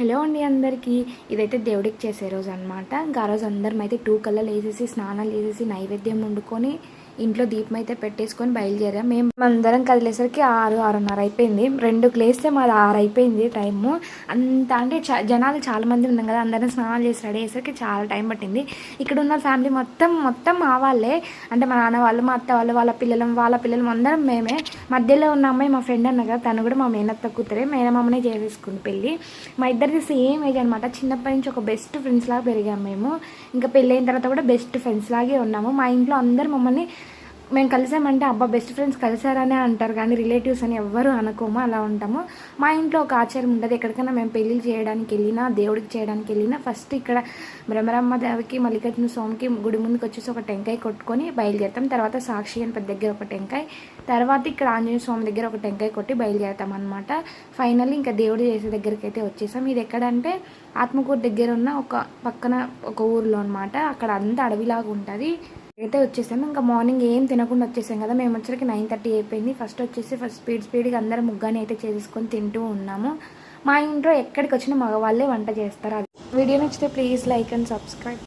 Hello అండి అందరికీ. ఇదైతే దేవుడికి చేసే రోజు అనమాట ఇంకా ఆ రోజు అందరం అయితే టూ కళ్ళలు వేసేసి స్నానాలు వేసేసి నైవేద్యం వండుకొని ఇంట్లో దీపం అయితే పెట్టేసుకొని బయలుదేరాం. మేము అందరం కదిలేసరికి ఆరు ఆరున్నర అయిపోయింది. రెండు లేస్తే మాది ఆరు అయిపోయింది టైము. అంత అంటే జనాలు చాలా మంది ఉన్నాం కదా అందరం స్నానాలు చేసి రెడీ అయ్యేసరికి చాలా టైం పట్టింది. ఇక్కడ ఉన్న ఫ్యామిలీ మొత్తం మొత్తం మా వాళ్ళే. అంటే మా నాన్న వాళ్ళు మా అత్త వాళ్ళు వాళ్ళ పిల్లలు వాళ్ళ పిల్లలు అందరం మేమే. మధ్యలో ఉన్న అమ్మాయి మా ఫ్రెండ్ అన్న కదా తను కూడా మా మేనత్త కూతురే. మేనమామనే చేసేసుకుంది పెళ్ళి. మా ఇద్దరిది సేమ్ ఏజ్ అనమాట చిన్నప్పటి నుంచి ఒక బెస్ట్ ఫ్రెండ్స్ లాగా పెరిగాము మేము. ఇంకా పెళ్ళి అయిన తర్వాత కూడా బెస్ట్ ఫ్రెండ్స్ లాగే ఉన్నాము. మా ఇంట్లో అందరు మమ్మల్ని మేము కలిసామంటే అబ్బా బెస్ట్ ఫ్రెండ్స్ కలిసారనే అంటారు. కానీ రిలేటివ్స్ అని ఎవ్వరు అనుకోము. అలా ఉంటాము. మా ఇంట్లో ఒక ఆచారం ఉంటుంది ఎక్కడికైనా మేము పెళ్ళిళ్ళు చేయడానికి వెళ్ళినా దేవుడికి చేయడానికి వెళ్ళినా ఫస్ట్ ఇక్కడ బ్రహ్మరమ్మ దేవికి మల్లికార్జున స్వామికి గుడి ముందుకు వచ్చేసి ఒక టెంకాయ కొట్టుకొని బయలుదేరుతాం. తర్వాత సాక్షి అని పెద్ద దగ్గర ఒక టెంకాయ తర్వాత ఇక్కడ ఆంజనేయ స్వామి దగ్గర ఒక టెంకాయ కొట్టి బయలుదేరుతాం అనమాట ఫైనల్లీ ఇంకా దేవుడు చేసే దగ్గరికి అయితే వచ్చేసాం. ఇది ఎక్కడంటే ఆత్మకూరు దగ్గర ఉన్న ఒక పక్కన ఒక ఊర్లో అనమాట అక్కడ అంతా అడవిలాగా ఉంటుంది. అయితే వచ్చేసాము ఇంకా మార్నింగ్ ఏం తినకుండా వచ్చేసాం కదా. మేము వచ్చరికి నైన్ థర్టీ అయిపోయింది. ఫస్ట్ వచ్చేసి ఫస్ట్ స్పీడ్ స్పీడ్గా అందరం ముగ్గాని అయితే చేసుకొని తింటూ ఉన్నాము. మా ఇంట్లో ఎక్కడికి వచ్చినా మగవాళ్ళే వంట చేస్తారు. అది వీడియో నచ్చితే ప్లీజ్ లైక్ అండ్ సబ్స్క్రైబ్.